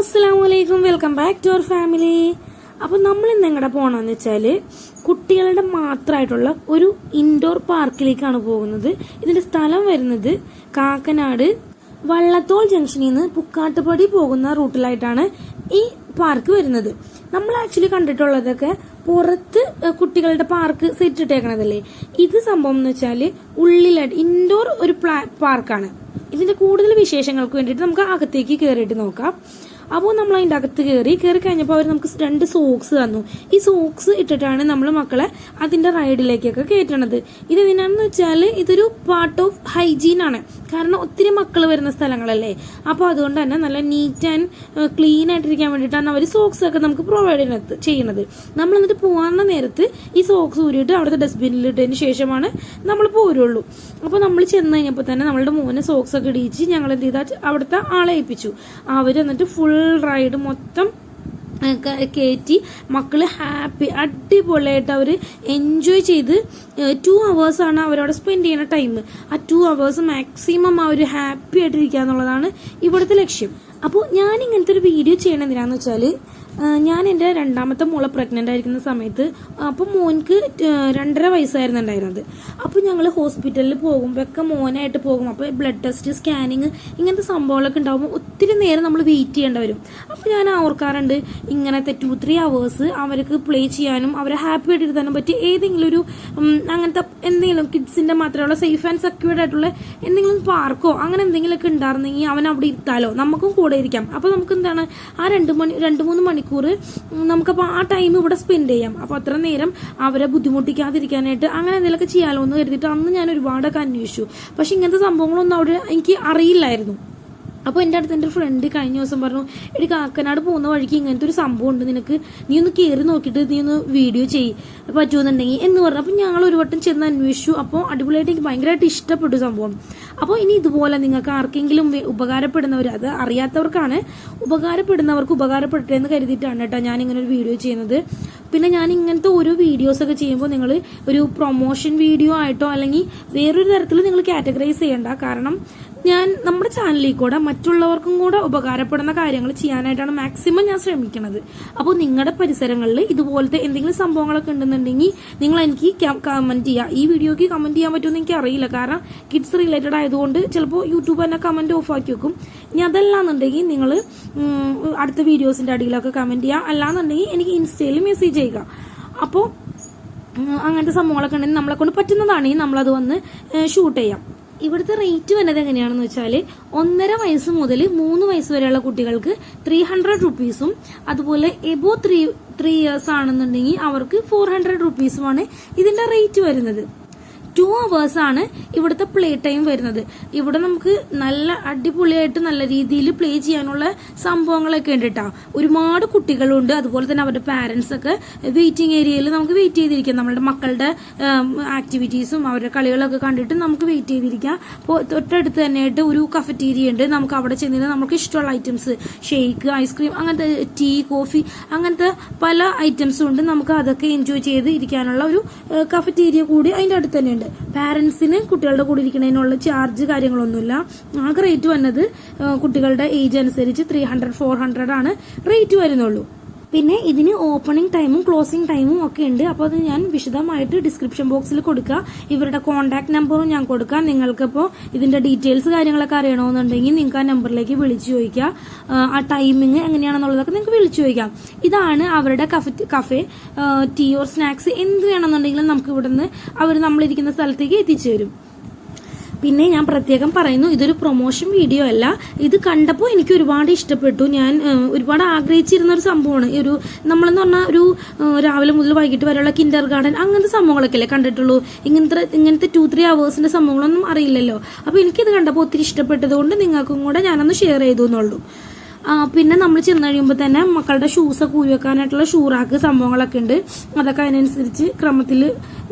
അസ്സാം വലൈക്കും welcome back to our family. അപ്പോൾ നമ്മൾ ഇന്ന് എങ്ങടെ പോകണമെന്ന് വെച്ചാൽ കുട്ടികളുടെ മാത്രമായിട്ടുള്ള ഒരു ഇൻഡോർ പാർക്കിലേക്കാണ് പോകുന്നത്. ഇതിന്റെ സ്ഥലം വരുന്നത് കാക്കനാട് വള്ളത്തോൾ ജംഗ്ഷനിൽ നിന്ന് പുക്കാട്ടുപടി പോകുന്ന റൂട്ടിലായിട്ടാണ് ഈ പാർക്ക് വരുന്നത്. നമ്മൾ ആക്ച്വലി കണ്ടിട്ടുള്ളതൊക്കെ പുറത്ത് കുട്ടികളുടെ പാർക്ക് സെറ്റ് ഇട്ടേക്കണതല്ലേ ഇത് സംഭവം എന്ന് വെച്ചാൽ ഉള്ളിലായിട്ട് ഇൻഡോർ ഒരു പാർക്കാണ്. ഇതിന്റെ കൂടുതൽ വിശേഷങ്ങൾക്ക് വേണ്ടിയിട്ട് നമുക്ക് അകത്തേക്ക് കയറിയിട്ട് നോക്കാം. അപ്പോൾ നമ്മൾ അതിന്റെ അകത്ത് കയറി കയറി കഴിഞ്ഞപ്പോൾ അവർ നമുക്ക് രണ്ട് സോക്സ് തന്നു. ഈ സോക്സ് ഇട്ടിട്ടാണ് നമ്മൾ മക്കളെ അതിന്റെ റൈഡിലേക്കൊക്കെ കയറ്റണത് ഇത് എന്തിനാണെന്ന് വെച്ചാൽ ഇതൊരു പാർട്ട് ഓഫ് ഹൈജീൻ ആണ്. കാരണം ഒത്തിരി മക്കൾ വരുന്ന സ്ഥലങ്ങളല്ലേ? അപ്പോൾ അതുകൊണ്ട് തന്നെ നല്ല നീറ്റ് ആൻഡ് ക്ലീൻ ആയിട്ടിരിക്കാൻ വേണ്ടിയിട്ടാണ് അവർ സോക്സ് ഒക്കെ നമുക്ക് പ്രൊവൈഡ് ചെയ്യുന്നത് ചെയ്യണത്. നമ്മൾ എന്നിട്ട് പോകാവുന്ന നേരത്ത് ഈ സോക്സ് ഊരിയിട്ട് അവിടുത്തെ ഡസ്റ്റ്ബിനിൽ ഇട്ടതിന് ശേഷമാണ് നമ്മൾ പോരുള്ളൂ. അപ്പോൾ നമ്മൾ ചെന്ന് കഴിഞ്ഞപ്പോൾ തന്നെ നമ്മളുടെ മോനെ സോക്സ് ഒക്കെ ഇടിയിച്ച് ഞങ്ങൾ എന്ത് ചെയ്താൽ അവിടുത്തെ ആളെ ഏൽപ്പിച്ചു. അവർ എന്നിട്ട് ഫുൾ റൈഡ് മൊത്തം കയറ്റി മക്കൾ ഹാപ്പി അടിപൊളിയായിട്ട് അവർ എൻജോയ് ചെയ്ത് ടു അവേഴ്സാണ് അവരവിടെ സ്പെൻഡ് ചെയ്യുന്ന ടൈം ആ ടു അവേഴ്സ് മാക്സിമം അവർ ഹാപ്പി ആയിട്ടിരിക്കുക എന്നുള്ളതാണ് ഇവിടുത്തെ ലക്ഷ്യം. അപ്പോൾ ഞാൻ ഇങ്ങനത്തെ ഒരു വീഡിയോ ചെയ്യണത് എന്തിനാന്ന് വെച്ചാൽ ഞാൻ എന്റെ രണ്ടാമത്തെ മോളെ പ്രഗ്നന്റ് ആയിരിക്കുന്ന സമയത്ത് അപ്പോൾ മോൻക്ക് രണ്ടര വയസ്സായിരുന്നു ഉണ്ടായിരുന്നത്. അപ്പോൾ ഞങ്ങൾ ഹോസ്പിറ്റലിൽ പോകുമ്പോഴൊക്കെ മോനായിട്ട് പോകും. അപ്പോൾ ബ്ലഡ് ടെസ്റ്റ് സ്കാനിങ് ഇങ്ങനത്തെ സംഭവങ്ങളൊക്കെ ഉണ്ടാകുമ്പോൾ ഒത്തിരി നേരം നമ്മൾ വെയിറ്റ് ചെയ്യേണ്ടി വരും. അപ്പോൾ ഞാൻ ഓർക്കാറുണ്ട് ഇങ്ങനത്തെ ടു ത്രീ അവേഴ്സ് അവർക്ക് പ്ലേ ചെയ്യാനും അവരെ ഹാപ്പി ആയിട്ട് ഇരുത്താനും പറ്റി ഏതെങ്കിലും ഒരു അങ്ങനത്തെ എന്തെങ്കിലും കിഡ്സിന്റെ മാത്രമുള്ള സേഫ് ആൻഡ് സെക്യൂർഡ് ആയിട്ടുള്ള എന്തെങ്കിലും പാർക്കോ അങ്ങനെ എന്തെങ്കിലുമൊക്കെ ഉണ്ടായിരുന്നെങ്കിൽ അവൻ അവിടെ ഇരുത്താലോ. നമുക്കും കൂടെ ഇരിക്കാം. അപ്പോൾ നമുക്ക് എന്താണ് ആ രണ്ട് മണി രണ്ട് മൂന്ന് മണിക്കൂർ നമുക്ക് നമുക്കപ്പോൾ ആ ടൈം ഇവിടെ സ്പെൻഡ് ചെയ്യാം. അപ്പോൾ അത്ര നേരം അവരെ ബുദ്ധിമുട്ടിക്കാതിരിക്കാനായിട്ട് അങ്ങനെ എന്തെങ്കിലുമൊക്കെ ചെയ്യാമല്ലോ എന്ന് കരുതിയിട്ട് അന്ന് ഞാൻ ഒരുപാടൊക്കെ അന്വേഷിച്ചു. പക്ഷെ ഇങ്ങനത്തെ സംഭവങ്ങളൊന്നും അവിടെ എനിക്ക് അറിയില്ലായിരുന്നു. അപ്പോൾ എന്റെ അടുത്ത് എന്റെ ഫ്രണ്ട് കഴിഞ്ഞ ദിവസം പറഞ്ഞു എടി കാക്കനാട് പോകുന്ന വഴിക്ക് ഇങ്ങനത്തെ ഒരു സംഭവം ഉണ്ട് നിനക്ക്. നീ ഒന്ന് കയറി നോക്കിയിട്ട് നീ ഒന്ന് വീഡിയോ ചെയ്യ്. പറ്റുമെന്നുണ്ടെങ്കിൽ എന്ന് പറഞ്ഞു. അപ്പോൾ ഞങ്ങൾ ഒരു വട്ടം ചെന്ന് അന്വേഷിച്ചു. അപ്പോൾ അടിപൊളിയായിട്ട് എനിക്ക് ഭയങ്കരമായിട്ട് ഇഷ്ടപ്പെട്ടു സംഭവം. അപ്പോൾ ഇനി ഇതുപോലെ നിങ്ങൾക്ക് ആർക്കെങ്കിലും ഉപകാരപ്പെടുന്നവർ അത് അറിയാത്തവർക്കാണ് ഉപകാരപ്പെടുന്നവർക്ക് ഉപകാരപ്പെടട്ടെ എന്ന് കരുതിയിട്ടാണ് കേട്ടോ ഞാൻ ഇങ്ങനെ ഒരു വീഡിയോ ചെയ്യുന്നത്. പിന്നെ ഞാൻ ഇങ്ങനത്തെ ഓരോ വീഡിയോസൊക്കെ ചെയ്യുമ്പോൾ നിങ്ങൾ ഒരു പ്രൊമോഷൻ വീഡിയോ ആയിട്ടോ അല്ലെങ്കിൽ വേറൊരു തരത്തിൽ നിങ്ങൾ കാറ്റഗറൈസ് ചെയ്യണ്ട. കാരണം ഞാൻ നമ്മുടെ ചാനലിൽ കൂടെ മറ്റുള്ളവർക്കും കൂടെ ഉപകാരപ്പെടുന്ന കാര്യങ്ങൾ ചെയ്യാനായിട്ടാണ് മാക്സിമം ഞാൻ ശ്രമിക്കുന്നത് അപ്പോൾ നിങ്ങളുടെ പരിസരങ്ങളിൽ ഇതുപോലത്തെ എന്തെങ്കിലും സംഭവങ്ങളൊക്കെ ഉണ്ടെന്നുണ്ടെങ്കിൽ നിങ്ങൾ എനിക്ക് കമന്റ് ചെയ്യുക ഈ വീഡിയോക്ക് കമന്റ് ചെയ്യാൻ പറ്റുമെന്ന് എനിക്ക് അറിയില്ല കാരണം കിഡ്സ് റിലേറ്റഡ് ആയതുകൊണ്ട് ചിലപ്പോൾ യൂട്യൂബ് തന്നെ കമന്റ് ഓഫ് ആക്കി വെക്കും. ഇനി അതല്ലാന്നുണ്ടെങ്കിൽ നിങ്ങൾ അടുത്ത വീഡിയോസിന്റെ അടിയിലൊക്കെ കമന്റ് ചെയ്യുക അല്ലാന്നുണ്ടെങ്കിൽ എനിക്ക് ഇൻസ്റ്റയിൽ മെസ്സേജ് ചെയ്യുക. അപ്പോൾ അങ്ങനത്തെ സംഭവങ്ങളൊക്കെ ഉണ്ടെങ്കിൽ നമ്മളെ കൊണ്ട് പറ്റുന്നതാണെങ്കിൽ നമ്മളത് വന്ന് ഷൂട്ട് ചെയ്യാം. ഇവിടുത്തെ റേറ്റ് വരുന്നത് എങ്ങനെയാണെന്ന് വെച്ചാൽ ഒന്നര വയസ്സ് മുതൽ മൂന്ന് വയസ്സ് വരെയുള്ള കുട്ടികൾക്ക് ത്രീ ഹൺഡ്രഡ് റുപ്പീസും അതുപോലെ എബോ ത്രീ ത്രീ ഇയേഴ്സ് ആണെന്നുണ്ടെങ്കിൽ അവർക്ക് ഫോർ ഹൺഡ്രഡ് റുപ്പീസുമാണ് ഇതിന്റെ റേറ്റ് വരുന്നത്. ടു ആണ് ഇവിടുത്തെ പ്ലേ ടൈം വരുന്നത്. ഇവിടെ നമുക്ക് നല്ല അടിപൊളിയായിട്ട് നല്ല രീതിയിൽ പ്ലേ ചെയ്യാനുള്ള സംഭവങ്ങളൊക്കെ ഉണ്ട് കേട്ടോ ഒരുപാട് കുട്ടികളുണ്ട് അതുപോലെ തന്നെ അവരുടെ പാരന്റ്സ് ഒക്കെ വെയിറ്റിംഗ് ഏരിയയിൽ നമുക്ക് വെയിറ്റ് ചെയ്തിരിക്കാം. നമ്മളുടെ മക്കളുടെ ആക്ടിവിറ്റീസും അവരുടെ കളികളൊക്കെ കണ്ടിട്ട് നമുക്ക് വെയിറ്റ് ചെയ്തിരിക്കാം. അപ്പോൾ തൊട്ടടുത്ത് തന്നെയായിട്ട് ഒരു കഫറ്റീരിയ ഉണ്ട്. നമുക്ക് അവിടെ ചെന്നിട്ട് നമുക്ക് ഇഷ്ടമുള്ള ഐറ്റംസ് ഷേക്ക് ഐസ്ക്രീം അങ്ങനത്തെ ടീ കോഫി അങ്ങനത്തെ പല ഐറ്റംസും ഉണ്ട്. നമുക്ക് അതൊക്കെ എൻജോയ് ചെയ്ത് ഇരിക്കാനുള്ള ഒരു കഫറ്റീരിയ കൂടി അതിന്റെ അടുത്ത് തന്നെ ഉണ്ട് പാരൻസിന് കുട്ടികളുടെ കൂടെ ഇരിക്കുന്നതിനുള്ള ചാർജ് കാര്യങ്ങളൊന്നുമില്ല. ആകെ റേറ്റ് വന്നത് കുട്ടികളുടെ ഏജ് അനുസരിച്ച് ത്രീ ഹൺഡ്രഡ് ഫോർ ഹൺഡ്രഡ് ആണ് റേറ്റ് വരുന്നുള്ളൂ. പിന്നെ ഇതിന് ഓപ്പണിംഗ് ടൈമും ക്ലോസിംഗ് ടൈമും ഒക്കെ ഉണ്ട്. അപ്പോൾ അത് ഞാൻ വിശദമായിട്ട് ഡിസ്ക്രിപ്ഷൻ ബോക്സിൽ കൊടുക്കുക ഇവരുടെ കോൺടാക്ട് നമ്പറും ഞാൻ കൊടുക്കാം. നിങ്ങൾക്കിപ്പോൾ ഇതിന്റെ ഡീറ്റെയിൽസ് കാര്യങ്ങളൊക്കെ അറിയണമെന്നുണ്ടെങ്കിൽ നിങ്ങൾക്ക് ആ നമ്പറിലേക്ക് വിളിച്ചു ചോദിക്കാം. ആ ടൈമിങ് എങ്ങനെയാണെന്നുള്ളതൊക്കെ നിങ്ങൾക്ക് വിളിച്ചു ചോദിക്കാം. ഇതാണ് അവരുടെ cafe cafe tea or snacks എന്ത് വേണമെന്നുണ്ടെങ്കിലും നമുക്ക് ഇവിടുന്ന് അവർ നമ്മളിരിക്കുന്ന സ്ഥലത്തേക്ക് എത്തിച്ചു തരും. പിന്നെ ഞാൻ പ്രത്യേകം പറയുന്നു ഇതൊരു പ്രൊമോഷൻ വീഡിയോ അല്ല. ഇത് കണ്ടപ്പോൾ എനിക്ക് ഒരുപാട് ഇഷ്ടപ്പെട്ടു. ഞാൻ ഒരുപാട് ആഗ്രഹിച്ചിരുന്ന ഒരു സംഭവമാണ്. ഒരു നമ്മളെന്ന് പറഞ്ഞാൽ ഒരു രാവിലെ മുതൽ വൈകിട്ട് വരെയുള്ള കിൻഡർ ഗാർഡൻ അങ്ങനത്തെ സംഭവങ്ങളൊക്കെ അല്ലേ കണ്ടിട്ടുള്ളൂ. ഇങ്ങനത്തെ ഇങ്ങനത്തെ ടു ത്രീ അവേഴ്സിന്റെ സംഭവങ്ങളൊന്നും അറിയില്ലല്ലോ. അപ്പോൾ എനിക്കിത് കണ്ടപ്പോൾ ഒത്തിരി ഇഷ്ടപ്പെട്ടതുകൊണ്ട് നിങ്ങൾക്കും കൂടെ ഞാനൊന്ന് ഷെയർ ചെയ്തു എന്നുള്ളൂ. പിന്നെ നമ്മൾ ചെന്ന് കഴിയുമ്പോൾ തന്നെ മക്കളുടെ ഷൂസൊക്കെ ഊരി വെക്കാനായിട്ടുള്ള ഷൂറാക്ക് സംഭവങ്ങളൊക്കെ ഉണ്ട്. അതൊക്കെ അതിനനുസരിച്ച് ക്രമത്തിൽ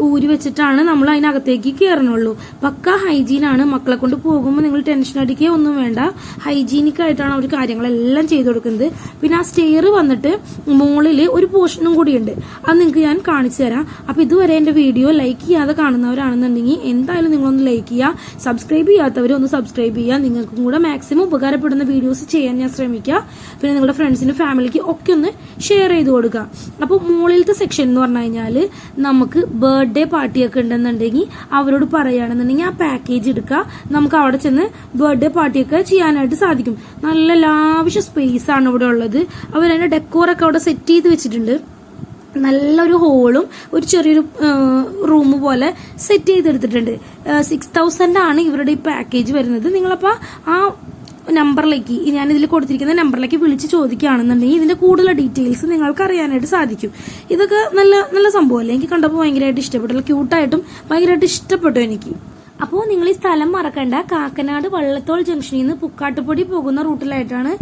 ഊരി വെച്ചിട്ടാണ് നമ്മൾ അതിനകത്തേക്ക് കയറണുള്ളൂ പക്ക ഹൈജീനാണ് മക്കളെ കൊണ്ട് പോകുമ്പോൾ നിങ്ങൾ ടെൻഷൻ അടിക്കുക ഒന്നും വേണ്ട. ഹൈജീനിക് ആയിട്ടാണ് അവർ കാര്യങ്ങളെല്ലാം ചെയ്തു കൊടുക്കുന്നത്. പിന്നെ ആ സ്റ്റെയർ വന്നിട്ട് മുകളിൽ ഒരു പോർഷനും കൂടിയുണ്ട് അത് നിങ്ങൾക്ക് ഞാൻ കാണിച്ചു തരാം. അപ്പോൾ ഇതുവരെ എന്റെ വീഡിയോ ലൈക്ക് ചെയ്യാതെ കാണുന്നവരാണെന്നുണ്ടെങ്കിൽ എന്തായാലും നിങ്ങളൊന്ന് ലൈക്ക് ചെയ്യുക. സബ്സ്ക്രൈബ് ചെയ്യാത്തവരൊന്ന് സബ്സ്ക്രൈബ് ചെയ്യുക. നിങ്ങൾക്കും കൂടെ മാക്സിമം ഉപകാരപ്പെടുന്ന വീഡിയോസ് ചെയ്യാൻ ഞാൻ ശ്രമിക്കാം. സഹായിക്കുക പിന്നെ നിങ്ങളുടെ ഫ്രണ്ട്സിനും ഫാമിലിക്ക് ഒക്കെ ഒന്ന് ഷെയർ ചെയ്ത് കൊടുക്കുക. അപ്പോൾ മുകളിലത്തെ സെക്ഷൻ എന്ന് പറഞ്ഞു കഴിഞ്ഞാൽ നമുക്ക് ബർത്ത്ഡേ പാർട്ടിയൊക്കെ ഉണ്ടെന്നുണ്ടെങ്കിൽ അവരോട് പറയുകയാണെന്നുണ്ടെങ്കിൽ ആ പാക്കേജ് എടുക്കുക. നമുക്ക് അവിടെ ചെന്ന് ബർത്ത്ഡേ പാർട്ടിയൊക്കെ ചെയ്യാനായിട്ട് സാധിക്കും. നല്ല ലാവിഷ സ്പേസ് ആണ് ഇവിടെ ഉള്ളത്. അവർ അവരതിന്റെ ഡെക്കോറൊക്കെ അവിടെ സെറ്റ് ചെയ്ത് വെച്ചിട്ടുണ്ട്. നല്ലൊരു ഹോളും ഒരു ചെറിയൊരു റൂം പോലെ സെറ്റ് ചെയ്തെടുത്തിട്ടുണ്ട്. സിക്സ് തൗസൻഡ് ആണ് ഇവരുടെ ഈ പാക്കേജ് വരുന്നത്. നിങ്ങളപ്പോൾ ആ നമ്പറിലേക്ക് ഞാനിതിൽ കൊടുത്തിരിക്കുന്ന നമ്പറിലേക്ക് വിളിച്ച് ചോദിക്കുകയാണെന്നുണ്ടെങ്കിൽ ഇതിന്റെ കൂടുതൽ ഡീറ്റെയിൽസ് നിങ്ങൾക്ക് അറിയാനായിട്ട് സാധിക്കും. ഇതൊക്കെ നല്ല നല്ല സംഭവമല്ലേ എനിക്ക് കണ്ടപ്പോൾ ഭയങ്കരമായിട്ട് ഇഷ്ടപ്പെട്ടു. ക്യൂട്ടായിട്ടും ഭയങ്കരമായിട്ട് ഇഷ്ടപ്പെട്ടു എനിക്ക്. അപ്പോൾ നിങ്ങൾ ഈ സ്ഥലം മറക്കണ്ട. കാക്കനാട് വള്ളത്തോൾ ജംഗ്ഷനിൽ നിന്ന് പുക്കാട്ടുപൊടി പോകുന്ന റൂട്ടിലായിട്ടാണ്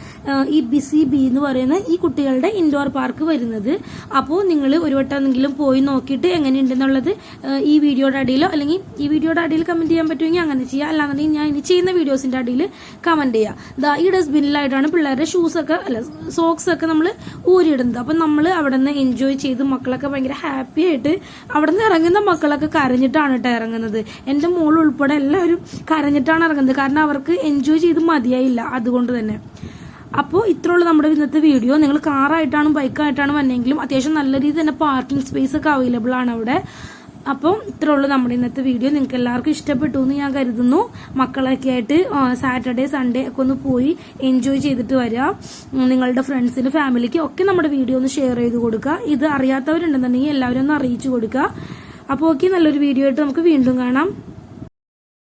ഈ ബിസി ബി എന്ന് പറയുന്ന ഈ കുട്ടികളുടെ ഇൻഡോർ പാർക്ക് വരുന്നത്. അപ്പോൾ നിങ്ങൾ ഒരു വട്ടമെങ്കിലും പോയി നോക്കിയിട്ട് എങ്ങനെയുണ്ടെന്നുള്ളത് ഈ വീഡിയോയുടെ അടിയിലോ അല്ലെങ്കിൽ ഈ വീഡിയോയുടെ അടിയിൽ കമന്റ് ചെയ്യാൻ പറ്റുമെങ്കിൽ അങ്ങനെ ചെയ്യുക അല്ലാന്നുണ്ടെങ്കിൽ ഞാൻ ഇനി ചെയ്യുന്ന വീഡിയോസിന്റെ അടിയിൽ കമന്റ് ചെയ്യുക ദാ ഈ ഡസ്റ്റ്ബിന്നിലായിട്ടാണ് പിള്ളേരുടെ ഷൂസ് ഒക്കെ അല്ല സോക്സ് ഒക്കെ നമ്മൾ ഊരിയിടുന്നത്. അപ്പം നമ്മൾ അവിടെ നിന്ന് എൻജോയ് ചെയ്ത് മക്കളൊക്കെ ഭയങ്കര ഹാപ്പി ആയിട്ട് അവിടെ നിന്ന് ഇറങ്ങുന്ന മക്കളൊക്കെ കരഞ്ഞിട്ടാണ് കേട്ടോ ഇറങ്ങുന്നത്. എന്റെ മോൾ ഉൾപ്പെടെ എല്ലാവരും കരഞ്ഞിട്ടാണ് ഇറങ്ങുന്നത്. കാരണം അവർക്ക് എൻജോയ് ചെയ്ത് മതിയായില്ല. അതുകൊണ്ട് തന്നെ. അപ്പോൾ ഇത്രയുള്ള നമ്മുടെ ഇന്നത്തെ വീഡിയോ നിങ്ങൾ കാറായിട്ടാണ് ബൈക്കായിട്ടാണ് വന്നെങ്കിലും അത്യാവശ്യം നല്ല രീതിയിൽ തന്നെ പാർക്കിംഗ് സ്പേസ് ഒക്കെ അവൈലബിൾ ആണ് അവിടെ. അപ്പോൾ ഇത്രയുള്ള നമ്മുടെ ഇന്നത്തെ വീഡിയോ നിങ്ങൾക്ക് എല്ലാവർക്കും ഇഷ്ടപ്പെട്ടു എന്ന് ഞാൻ കരുതുന്നു. മക്കളൊക്കെ ആയിട്ട് സാറ്റർഡേ സൺഡേ ഒക്കെ ഒന്ന് പോയി എൻജോയ് ചെയ്തിട്ട് വരിക. നിങ്ങളുടെ ഫ്രണ്ട്സിന് ഫാമിലിക്ക് ഒക്കെ നമ്മുടെ വീഡിയോ ഒന്ന് ഷെയർ ചെയ്ത് കൊടുക്കുക. ഇത് അറിയാത്തവരുണ്ടെന്നുണ്ടെങ്കിൽ എല്ലാവരും ഒന്ന് അറിയിച്ചു കൊടുക്കുക. അപ്പോൾ ഓക്കെ നല്ലൊരു വീഡിയോ ആയിട്ട് നമുക്ക് വീണ്ടും കാണാം.